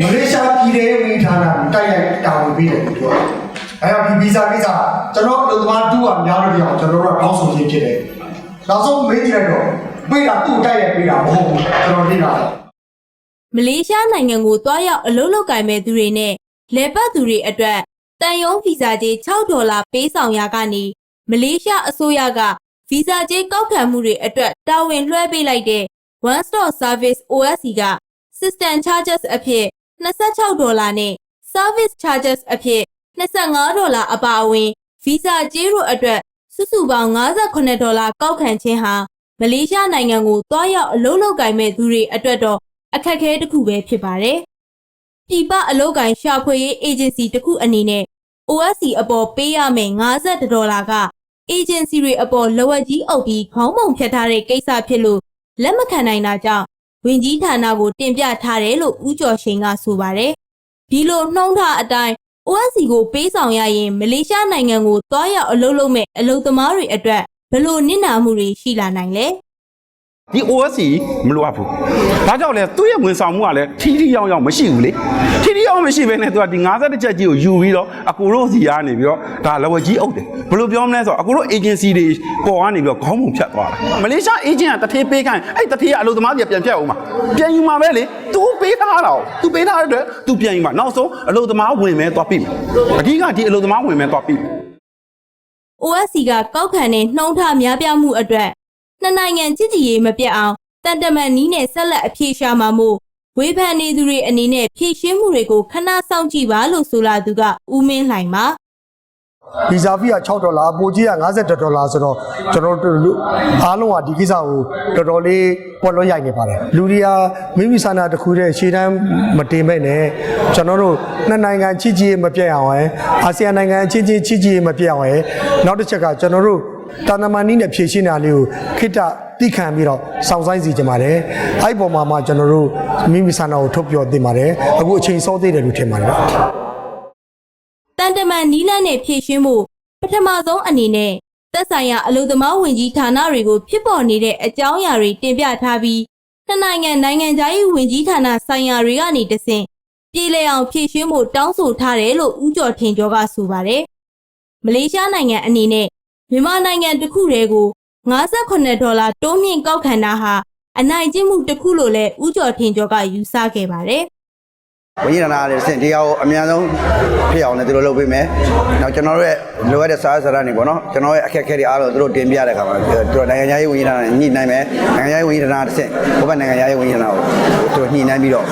မလေးရှားပြည်ထဲဝင်ဌာနကိုတိုက်ရိုက်တာဝန်ပေးတယ်လို့ပြောတယ်။အဲတော့ဒီဗီဇာကိစ္စကျွန်တော်တို့သမားတူကများလို့ပြောင်းကျွန်တော်တို့ကကောင်းဆိုခြင်းဖြစ်တယ်။နောက်ဆုံးမေးကြည့်လိုက်တော့ပေးတာသူ့တိုက်ရိုက်ပေးတာမဟုတ်ဘူးကျွန်တော်သိတာ။မလေးရှားနိုင်ငံကိုတွားရောက်အလုပ်လုပ်ကိုင်မဲ့သူတွေနဲ့လဲပတ်သူတွေအတွက်တန်ယုံဗီဇာကြေး6ဒေါ်လာပေးဆောင်ရာကနေမလေးရှားအစိုးရကဗီဇာကြေးကောက်ခံမှုတွေအတွက်တာဝန်လွှဲပေးလိုက်တဲ့ One Stop Service OSC က System Charges အဖြစ် 26ဒေါ်လာနဲ့ Service Charges အဖြစ်25ဒေါ်လာအပါအဝင်ဗီဇာကြေးတို့အတွက်စုစုပေါင်း58ဒေါ်လာကောက်ခံခြင်းဟာမလေးရှားနိုင်ငံကိုတွားရောက်အလုပ်လုပ်ကိုင်မဲ့သူတွေအတွက်တော့အခက်အခဲတစ်ခုပဲဖြစ်ပါတယ်။ပြည်ပအလုပ်ကိုင်ရှာဖွေရေး agency တစ်ခုအနေနဲ့ OSC အပေါ်ပေးရမယ့်50ဒေါ်လာက agency တွေအပေါ်လော်ဝက်ကြီးအုပ်ပြီးခေါင်းပုံဖြတ်ထားတဲ့ကိစ္စဖြစ်လို့လက်မခံနိုင်တာကြောင့် ဝင်ကြီးဌာနကိုတင်ပြထားတယ်လို့ဦးကျော်ရှိန်ကဆိုပါတယ်။ဒီလိုနှုံးထားအတိုင်း OSC ကိုပေးဆောင်ရရင်မလေးရှားနိုင်ငံကိုတွားရောက်အလုပ်လုပ်မဲ့အလုပ်သမားတွေအတွက်ဘယ်လိုနစ်နာမှုတွေရှိလာနိုင်လဲ။ ဒီ OSC မလိုအပ်ဘူး။ဒါကြောင့်လဲသူ့ရဲ့ဝန်ဆောင်မှုကလည်းထီထီရောက်ရောက်မရှိဘူးလေ။ထီထီရောက်မရှိဘဲနဲ့သူကဒီ50ချက်ကြီးကိုယူပြီးတော့အကူတို့စီကနေပြီးတော့ဒါလဝကြီးအုပ်တယ်။ဘယ်လိုပြောမလဲဆိုတော့အကူတို့ agency တွေပေါ်ကနေပြီးတော့ခေါင်းပုံဖြတ်သွားတာ။မလေးရှား agent ကတထေးပေးခိုင်းအဲ့တထေးကအလုပ်သမားကြီးကပြန်ဖြတ်အောင်မှာ။ပြန်ယူမှာပဲလေ။ तू ပေးထားတာ။ तू ပေးထားတဲ့အတွက် तू ပြန်ယူမှာ။နောက်ဆုံးအလုပ်သမားဝင်မဲသွားပြီ။အဓိကဒီအလုပ်သမားဝင်မဲသွားပြီ။ OSC ကကောက်ခံတဲ့နှုံထားများပြားမှုအတွက် နှစ်နိုင်ငံကြည်ကြည်ရေးမပြတ်အောင်တန်တမန်နီးနဲ့ဆက်လက်အပြေရှားမှာမို့ဝေဖန်နေသူတွေအနေနဲ့ဖြည့်ရှင်းမှုတွေကိုခဏစောင့်ကြည့်ပါလို့ဆိုလာသူကဦးမင်းလှိုင်ပါဗီဇာဖီးက6ဒေါ်လာပိုကြီးက50ဒေါ်လာဆိုတော့ကျွန်တော်တို့လူအားလုံးကဒီကိစ္စကိုတော်တော်လေးပေါ်လွှတ်ရိုက်နေပါတယ်လူတွေကမိမိဆန္ဒတစ်ခုတည်းရှေ့တန်းမတင်မဲ့နဲ့ကျွန်တော်တို့နှစ်နိုင်ငံချစ်ကြည်ရေးမပြတ်အောင်ရယ်အာဆီယံနိုင်ငံအချင်းချင်းချစ်ကြည်ရေးမပြတ်အောင်ရယ်နောက်တစ်ချက်ကကျွန်တော်တို့ တာနမန်နီးနဲ့ဖြည့်ရှင်းတာလေးကိုခိတ္တတိခံပြီးတော့စောင့်ဆိုင်စီကြပါတယ်အဲ့ဒီပေါ်မှာမှကျွန်တော်တို့မိမိဆန္ဒကိုထုတ်ပြောသင့်ပါတယ်အခုအချိန်စောသေးတယ်လို့ထင်ပါတယ်ဗျတန်တမန်နီးလန်းနဲ့ဖြည့်ရှင်းမှုပထမဆုံးအနေနဲ့သက်ဆိုင်ရာအလုပ်သမားဝင်ကြီးဌာနတွေကိုဖြစ်ပေါ်နေတဲ့အကြောင်းအရာတွေတင်ပြထားပြီးနှစ်နိုင်ငံနိုင်ငံခြားရေးဝင်ကြီးဌာနဆိုင်ရာတွေကနေတဆင့်ပြည်လည်အောင်ဖြည့်ရှင်းဖို့တောင်းဆိုထားတယ်လို့ဦးကျော်ထင်ကျော်ကဆိုပါတယ်။မလေးရှားနိုင်ငံအနေနဲ့ မြန်မာနိုင်ငံတစ်ခုတည်းကို58ဒေါ်လာတိုးမြင့်ကောက်ခံတာဟာအနိုင်ကျင့်မှုတစ်ခုလို့လည်းဦးကျော်ထင်ကျော်ကယူဆခဲ့ပါတယ်။ ဝိညာဉ်နာလည်းစင်တရားကိုအများဆုံးဖြစ်အောင်လည်းသူတို့လုပ်ပေးမယ်။နောက်ကျွန်တော်တို့ရဲ့လိုအပ်တဲ့စာစာရနေပေါ့နော်။ကျွန်တော်ရဲ့အခက်အခဲတွေအားလုံးသူတို့တင်ပြတဲ့အခါမှာသူတို့နိုင်ငံရေးဝိညာဉ်နာညှိနှိုင်းမယ်။နိုင်ငံရေးဝိညာဉ်နာတစ်ဆင့်ဘုဘနိုင်ငံရေးဝိညာဉ်နာကိုသူတို့ညှိနှိုင်းပြီးတော့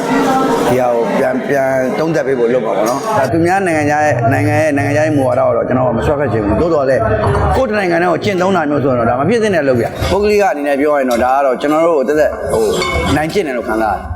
ဒီဟာကိုပြန်ပြန်တုံးသက်ပေးဖို့လုပ်ပါပေါ့နော်။ဒါသူများနိုင်ငံရဲ့နိုင်ငံရဲ့နိုင်ငံရေးမူဝါဒတော့ကျွန်တော်မဆွတ်ဖက်ချင်ဘူး။သို့တော်လည်းကိုယ်တနိုင်ငံနဲ့ကိုကျင့်သုံးတာမျိုးဆိုတော့ဒါမဖြစ်သင့်တဲ့လုပ်ပြ။ပုဂ္ဂလိကအနေနဲ့ပြောရရင်တော့ဒါကတော့ကျွန်တော်တို့တက်သက်ဟိုနိုင်ကျင့်တယ်လို့ခံစားရတယ်